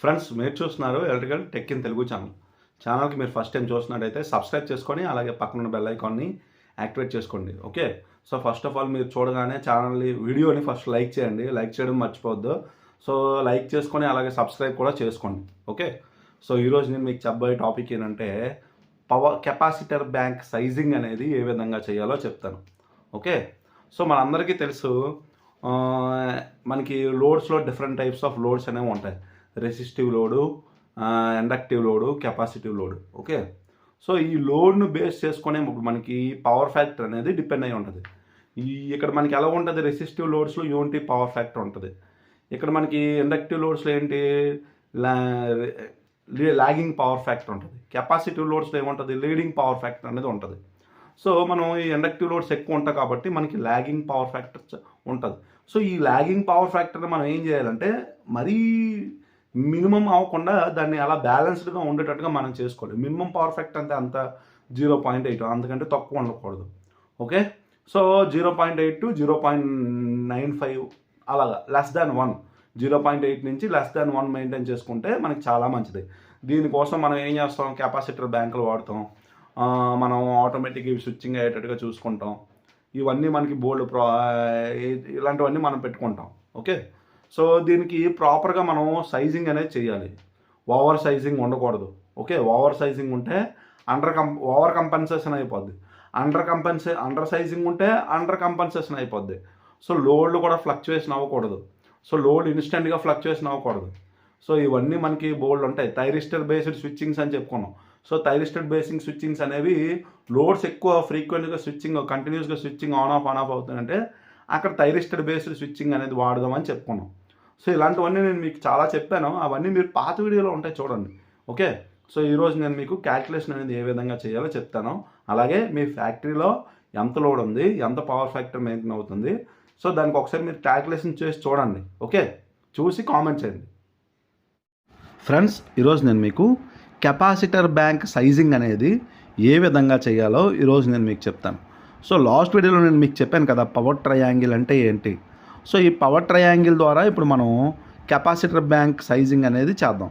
Friends మీరు చూస్తున్నారు electrical tech in Telugu channel. ఛానల్కి మీరు ఫస్ట్ టైం చూస్తున్నట్టయితే సబ్స్క్రైబ్ చేసుకొని అలాగే పక్కన ఉన్న బెల్ ఐకాన్ని యాక్టివేట్ చేసుకోండి. Okay? So first of all మీరు చూడగానే ఛానల్ని వీడియోని ఫస్ట్ లైక్ చేయండి. లైక్ చేయడం మర్చిపోవద్దు. సో లైక్ చేసుకొని అలాగే సబ్స్క్రైబ్ కూడా చేసుకోండి. ఓకే? సో ఈరోజు నేను మీకు చెప్పబోయే టాపిక్ ఏంటంటే పవర్ కెపాసిటర్ బ్యాంక్ సైజింగ్ అనేది ఏ విధంగా చేయాలో చెప్తాను. ఓకే? సో మనందరికీ తెలుసు మనకి లోడ్స్లో డిఫరెంట్ టైప్స్ ఆఫ్ లోడ్స్ అనేవి ఉంటాయి. Resistive load inductive load capacitive load okay? So ఈ లోడ్ను బేస్ చేసుకునే ఇప్పుడు మనకి పవర్ ఫ్యాక్టర్ అనేది డిపెండ్ అయి ఉంటుంది. ఈ ఇక్కడ మనకి ఎలా ఉంటుంది? రెసిస్టివ్ లోడ్స్లో యూనిటీ పవర్ ఫ్యాక్టర్ ఉంటుంది. ఇక్కడ మనకి ఇండక్టివ్ లోడ్స్లో ఏంటి? లాగింగ్ పవర్ ఫ్యాక్టర్ ఉంటుంది. కెపాసిటివ్ లోడ్స్లో ఏముంటుంది? లీడింగ్ పవర్ ఫ్యాక్టర్ అనేది ఉంటుంది. సో మనం ఈ ఇండక్టివ్ లోడ్స్ ఎక్కువ ఉంటాయి కాబట్టి మనకి లాగింగ్ పవర్ ఫ్యాక్టర్ ఉంటుంది. సో ఈ లాగింగ్ పవర్ ఫ్యాక్టర్ మనం ఏం చేయాలంటే మరీ మినిమం అవ్వకుండా దాన్ని అలా బ్యాలెన్స్డ్గా ఉండేటట్టుగా మనం చేసుకోవాలి. మినిమం పర్ఫెక్ట్ అంటే అంత జీరో పాయింట్ ఎయిట్ అంతకంటే తక్కువ ఉండకూడదు. Okay so zero point eight to zero point nine five అలాగా less than one zero point eight నుంచి లెస్ దాన్ వన్ మెయింటైన్ చేసుకుంటే మనకి చాలా మంచిది. దీనికోసం మనం ఏం చేస్తాం? కెపాసిటర్ బ్యాంకులు వాడతాం. మనం ఆటోమేటిక్ స్విచ్చింగ్ అయ్యేటట్టుగా చూసుకుంటాం. ఇవన్నీ మనకి బోల్డ్ ప్రో ఇలాంటివన్నీ మనం పెట్టుకుంటాం. ఓకే సో దీనికి ప్రాపర్గా మనం సైజింగ్ అనేది చేయాలి. ఓవర్ సైజింగ్ ఉండకూడదు. ఓకే ఓవర్ సైజింగ్ ఉంటే అండర్ కం ఓవర్ కంపెన్సేషన్ అయిపోద్ది. అండర్ కంపెన్సే అండర్ సైజింగ్ ఉంటే అండర్ కంపెన్సేషన్ అయిపోద్ది. సో లోడ్లు కూడా ఫ్లక్చువేషన్ అవ్వకూడదు. సో లోడ్ ఇన్స్టెంట్గా ఫ్లక్చువేషన్ అవ్వకూడదు. సో ఇవన్నీ మనకి బోల్డ్ ఉంటాయి. థైరిస్టర్ బేస్డ్ స్విచ్చింగ్స్ అని చెప్పుకున్నాం. సో థైరిస్టర్ బేసింగ్ స్విచ్చింగ్స్ అనేవి లోడ్స్ ఎక్కువ ఫ్రీక్వెంట్గా స్విచ్చింగ్ కంటిన్యూస్గా switching on off on off అవుతుందంటే అక్కడ థైరిస్టర్ బేస్డ్ స్విచ్చింగ్ అనేది వాడదామని చెప్పుకున్నాం. సో ఇలాంటివన్నీ నేను మీకు చాలా చెప్పాను. అవన్నీ మీరు పాత వీడియోలో ఉంటాయి చూడండి. ఓకే? సో ఈరోజు నేను మీకు క్యాల్కులేషన్ అనేది ఏ విధంగా చేయాలో చెప్తాను. అలాగే మీ ఫ్యాక్టరీలో ఎంత లోడ్ ఉంది ఎంత పవర్ ఫ్యాక్టర్ మెయింటైన్ అవుతుంది. సో దానికి ఒకసారి మీరు క్యాల్కులేషన్ చేసి చూడండి. ఓకే? చూసి కామెంట్ చేయండి. ఫ్రెండ్స్ ఈరోజు నేను మీకు కెపాసిటర్ బ్యాంక్ సైజింగ్ అనేది ఏ విధంగా చేయాలో ఈరోజు నేను మీకు చెప్తాను. సో లాస్ట్ వీడియోలో నేను మీకు చెప్పాను కదా పవర్ ట్రయాంగిల్ అంటే ఏంటి? సో ఈ పవర్ ట్రయాంగిల్ ద్వారా ఇప్పుడు మనం కెపాసిటర్ బ్యాంక్ సైజింగ్ అనేది చేద్దాం.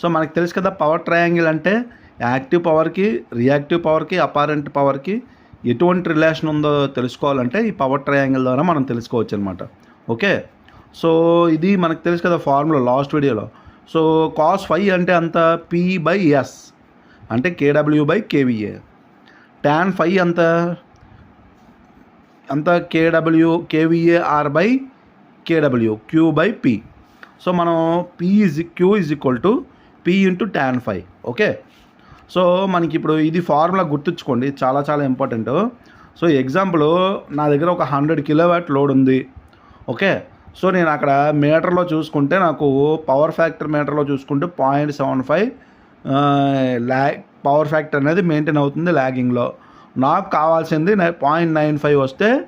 సో మనకు తెలుసు కదా పవర్ ట్రయాంగిల్ అంటే యాక్టివ్ పవర్కి రియాక్టివ్ పవర్కి అపారెంట్ పవర్కి ఎటువంటి రిలేషన్ ఉందో తెలుసుకోవాలంటే ఈ పవర్ ట్రయాంగిల్ ద్వారా మనం తెలుసుకోవచ్చు అనమాట ఓకే? సో ఇది మనకు తెలుసు కదా ఫార్ములా లాస్ట్ వీడియోలో. సో కాస్ ఫైవ్ అంటే అంత? పి బై ఎస్ అంటే KW by KVA tan five అంత? అంతా KW KVAR by KW Q by P. So మనం P is Q is equal to P into tan five okay? So మనకి ఇప్పుడు ఇది formula గుర్తుంచుకోండి చాలా చాలా ఇంపార్టెంట్. సో ఎగ్జాంపుల్ నా దగ్గర ఒక హండ్రెడ్ కిలోవాట్ లోడ్ ఉంది ఓకే? సో నేను అక్కడ మీటర్లో చూసుకుంటే నాకు పవర్ ఫ్యాక్టర్ మీటర్లో చూసుకుంటే పాయింట్ సెవెన్ ఫైవ్ ల్యా పవర్ ఫ్యాక్టర్ అనేది మెయింటైన్ అవుతుంది ల్యాగింగ్లో. నాకు కావాల్సింది పాయింట్ నైన్ ఫైవ్ వస్తే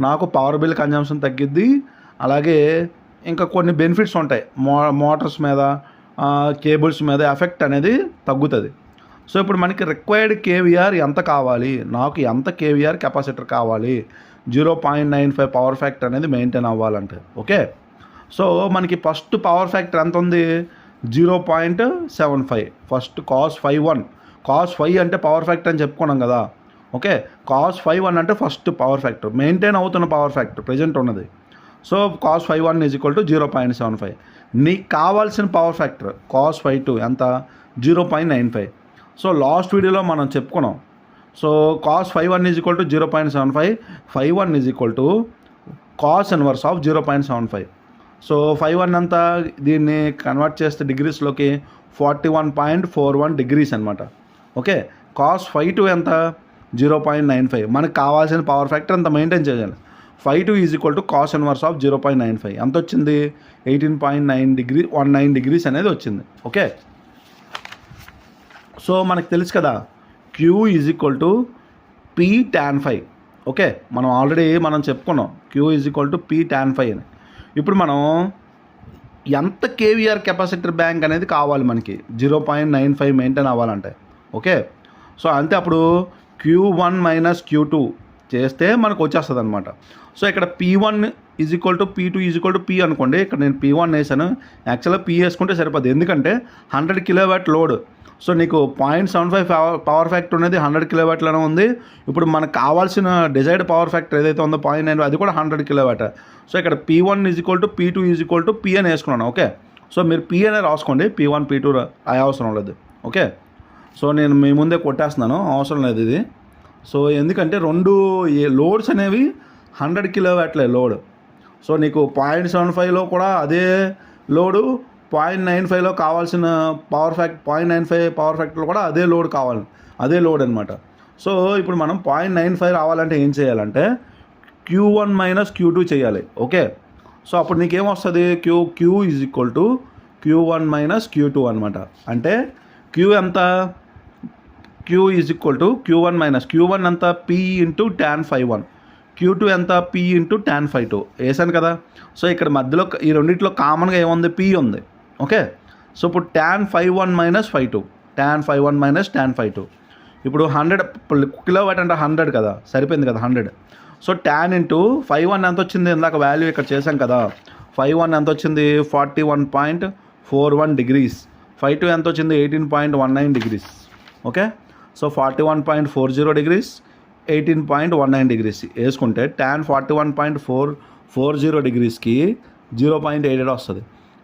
నాకు పవర్ బిల్ కన్జంప్షన్ తగ్గిద్ది. అలాగే ఇంకా కొన్ని బెనిఫిట్స్ ఉంటాయి. మో మోటార్స్ మీద కేబుల్స్ మీద ఎఫెక్ట్ అనేది తగ్గుతుంది. సో ఇప్పుడు మనకి రిక్వైర్డ్ కేవీఆర్ ఎంత కావాలి? నాకు ఎంత కేవీఆర్ కెపాసిటర్ కావాలి? Zero point nine five power factor అనేది మెయింటైన్ అవ్వాలంటే ఓకే? సో మనకి ఫస్ట్ పవర్ ఫ్యాక్టర్ ఎంత ఉంది? Zero point seven five first cos five one cos five అంటే పవర్ ఫ్యాక్టర్ అని చెప్పుకున్నాం కదా. ఓకే? కాస్ ఫైవ్ వన్ అంటే ఫస్ట్ పవర్ ఫ్యాక్టర్ మెయింటైన్ అవుతున్న పవర్ ఫ్యాక్టర్ ప్రజెంట్ ఉన్నది. So cos five one is equal to zero point seven five నీకు కావాల్సిన power factor cos five two ఎంత? Zero point nine five so last వీడియోలో మనం చెప్పుకున్నాం. So cos five one is equal to zero point seven five five one is equal to cos inverse of zero point seven five so five one అంతా దీన్ని convert చేస్తే డిగ్రీస్లోకి forty one point four one degrees అనమాట okay cos five two ఎంత? Zero point nine five. మనకు కావాల్సిన power factor అంత maintain చేయాలి. Five two is equal to cos inverse of zero point nine five. ఎంత వచ్చింది? Eighteen point nine degree one nine degrees అనేది వచ్చింది. ఓకే? సో మనకు తెలుసు కదా Q is equal to P tan five okay? మనం ఆల్రెడీ మనం చెప్పుకున్నాం Q is equal to P tan five అని. ఇప్పుడు మనం ఎంత కేవీఆర్ కెపాసిటర్ బ్యాంక్ అనేది కావాలి మనకి? Zero point nine five maintain అవ్వాలంటే. ఓకే? సో అంతే అప్పుడు Q one minus Q two చేస్తే మనకు వచ్చేస్తుంది అనమాట సో ఇక్కడ P one is equal to P two is equal to P అనుకోండి. ఇక్కడ నేను పీ వన్ వేసాను. యాక్చువల్గా పీ వేసుకుంటే సరిపోద్ది. ఎందుకంటే హండ్రెడ్ కిలోవాట్ లోడ్. సో నీకు point seven five power factor అనేది హండ్రెడ్ కిలోవాట్లోనే ఉంది. ఇప్పుడు మనకు కావాల్సిన డిజైర్డ్ పవర్ ఫ్యాక్టర్ ఏదైతే ఉందో పాయింట్ నైన్ అది కూడా హండ్రెడ్ కిలోవాట్. సో ఇక్కడ P one is equal to P two is equal to P అని వేసుకున్నాను. ఓకే? సో మీరు పీ అనే రాసుకోండి. పీ వన్ పీ టూ అవసరం లేదు. ఓకే? సో నేను మీ ముందే కొట్టేస్తున్నాను అవసరం లేదు ఇది. సో ఎందుకంటే రెండు లోడ్స్ అనేవి హండ్రెడ్ కిలో వాట్లే లోడ్. సో నీకు పాయింట్ సెవెన్ ఫైవ్లో కూడా అదే లోడు పాయింట్ నైన్ ఫైవ్లో కావాల్సిన power fact point nine five power ఫ్యాక్టర్లో కూడా అదే లోడ్ కావాలి అదే లోడ్ అనమాట సో ఇప్పుడు మనం పాయింట్ నైన్ ఫైవ్ రావాలంటే ఏం చేయాలంటే Q one minus Q two చేయాలి ఓకే? సో అప్పుడు నీకేం వస్తుంది? Q Q is equal to Q one minus Q two అనమాట అంటే క్యూ ఎంత? Q is equal to Q one minus Q one ఎంత P into tan five one Q two ఎంత? P into tan five two వేసాను కదా? So ఇక్కడ మధ్యలో ఈ రెండింటిలో కామన్గా ఏముంది? పీ ఉంది. ఓకే? సో ఇప్పుడు tan five one minus five two tan five one minus tan five two ఇప్పుడు హండ్రెడ్ కిలో వాట్ అంటే హండ్రెడ్ కదా? సరిపోయింది కదా hundred so tan into five one ఎంత వచ్చింది? ఇందాక వాల్యూ ఇక్కడ చేసాం కదా. ఫైవ్ వన్ ఎంత వచ్చింది? Forty one point four one degrees five two ఎంత వచ్చింది? Eighteen point one nine degrees okay? So forty one point four zero degrees eighteen point one nine degrees వేసుకుంటే tan forty one point four four zero డిగ్రీస్కి zero point eight eight వస్తుంది.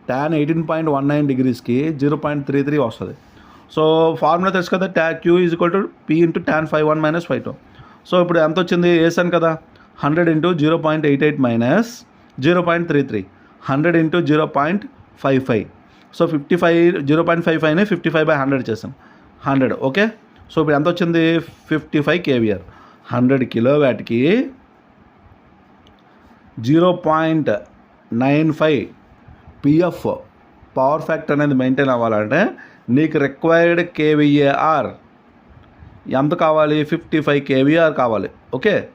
Tan eighteen point one nine డిగ్రీస్కి zero point three three వస్తుంది. So formula తెలుసు కదా ట్యా Q is equal to P into tan five one minus five two so ఇప్పుడు ఎంత వచ్చింది? వేసాను కదా hundred into zero point eight eight minus zero point three three hundred into zero point five five. So fifty five zero point five ఫైవ్ని fifty five by hundred చేసాం hundred okay? So ఇప్పుడు ఎంత వచ్చింది? Fifty five kVAR. Hundred kilo వ్యాట్కి zero point nine five PF power factor అనేది maintain అవ్వాలంటే నీకు required కేవీఏఆర్ ఎంత కావాలి? Fifty five KVR కావాలి. ఓకే?